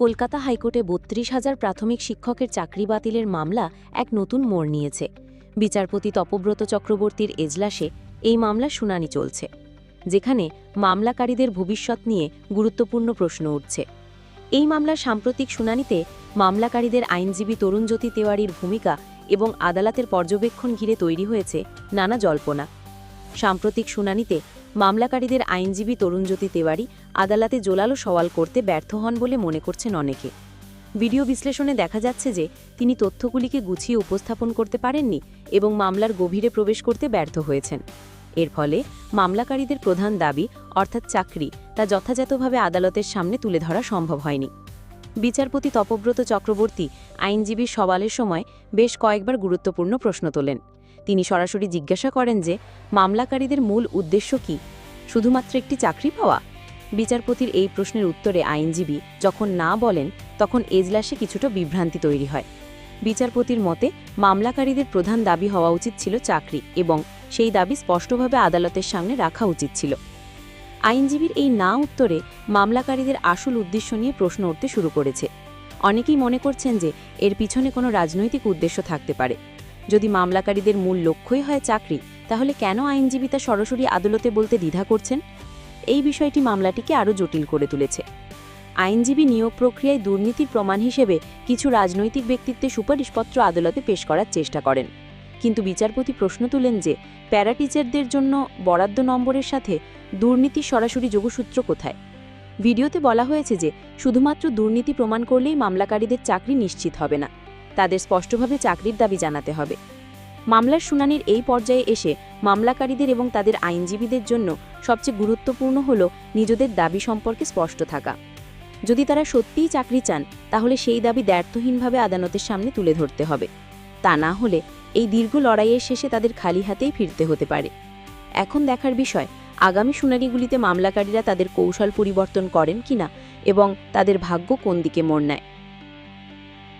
কলকাতা হাইকোর্টে বত্রিশ হাজার প্রাথমিক শিক্ষকের চাকরি বাতিলের মামলা এক নতুন মোড় নিয়েছে। বিচারপতি তপব্রত চক্রবর্তীর এজলাসে এই মামলা শুনানি চলছে, যেখানে মামলাকারীদের ভবিষ্যৎ নিয়ে গুরুত্বপূর্ণ প্রশ্ন উঠছে। এই মামলার সাম্প্রতিক শুনানিতে মামলাকারীদের আইনজীবী তরুণজ্যোতি তেওয়ারির ভূমিকা এবং আদালতের পর্যবেক্ষণ ঘিরে তৈরি হয়েছে নানা জল্পনা। সাম্প্রতিক শুনানিতে মামলাকারীদের আইনজীবী তরুণজ্যোতি তেওয়ারি আদালতে জোলালো সওয়াল করতে ব্যর্থ হন বলে মনে করছেন অনেকে। ভিডিও বিশ্লেষণে দেখা যাচ্ছে যে তিনি তথ্যগুলিকে গুছিয়ে উপস্থাপন করতে পারেননি এবং মামলার গভীরে প্রবেশ করতে ব্যর্থ হয়েছেন। এর ফলে মামলাকারীদের প্রধান দাবি, অর্থাৎ চাকরি, তা যথাযথভাবে আদালতের সামনে তুলে ধরা সম্ভব হয়নি। বিচারপতি তপব্রত চক্রবর্তী আইনজীবীর সওয়ালের সময় বেশ কয়েকবার গুরুত্বপূর্ণ প্রশ্ন তোলেন। তিনি সরাসরি জিজ্ঞাসা করেন যে, মামলাকারীদের মূল উদ্দেশ্য কি? শুধুমাত্র একটি চাকরি পাওয়া? বিচারপতির এই প্রশ্নের উত্তরে আইনজীবী যখন না বলেন, তখন এজলাসে কিছুটা বিভ্রান্তি তৈরি হয়। বিচারপতির মতে, মামলাকারীদের প্রধান দাবি হওয়া উচিত ছিল চাকরি এবং সেই দাবি স্পষ্টভাবে আদালতের সামনে রাখা উচিত ছিল। আইনজীবীর এই না উত্তরে মামলাকারীদের আসল উদ্দেশ্য নিয়ে প্রশ্ন উঠতে শুরু করেছে। অনেকেই মনে করছেন যে, এর পিছনে কোনো রাজনৈতিক উদ্দেশ্য থাকতে পারে। যদি মামলাকারীদের মূল লক্ষ্যই হয় চাকরি, তাহলে কেন আইনজীবী তা সরাসরি আদালতে বলতে দ্বিধা করছেন? এই বিষয়টি মামলাটিকে আরও জটিল করে তুলেছে। আইনজীবী নিয়োগ প্রক্রিয়ায় দুর্নীতির প্রমাণ হিসেবে কিছু রাজনৈতিক ব্যক্তিত্বের সুপারিশপত্র আদালতে পেশ করার চেষ্টা করেন। কিন্তু বিচারপতি প্রশ্ন তুলেন যে, প্যারাটিচারদের জন্য বরাদ্দ নম্বরের সাথে দুর্নীতির সরাসরি যোগসূত্র কোথায়? ভিডিওতে বলা হয়েছে যে, শুধুমাত্র দুর্নীতি প্রমাণ করলেই মামলাকারীদের চাকরি নিশ্চিত হবে না। তাদের স্পষ্টভাবে চাকরির দাবি জানাতে হবে। মামলার শুনানির এই পর্যায়ে এসে মামলাকারীদের এবং তাদের আইনজীবীদের জন্য সবচেয়ে গুরুত্বপূর্ণ হল নিজেদের দাবি সম্পর্কে স্পষ্ট থাকা। যদি তারা সত্যিই চাকরি চান, তাহলে সেই দাবি দ্ব্যর্থহীনভাবে আদালতের সামনে তুলে ধরতে হবে। তা না হলে এই দীর্ঘ লড়াইয়ের শেষে তাদের খালি হাতেই ফিরতে হতে পারে। এখন দেখার বিষয়, আগামী শুনানিগুলিতে মামলাকারীরা তাদের কৌশল পরিবর্তন করেন কিনা এবং তাদের ভাগ্য কোন দিকে মোড় নেয়।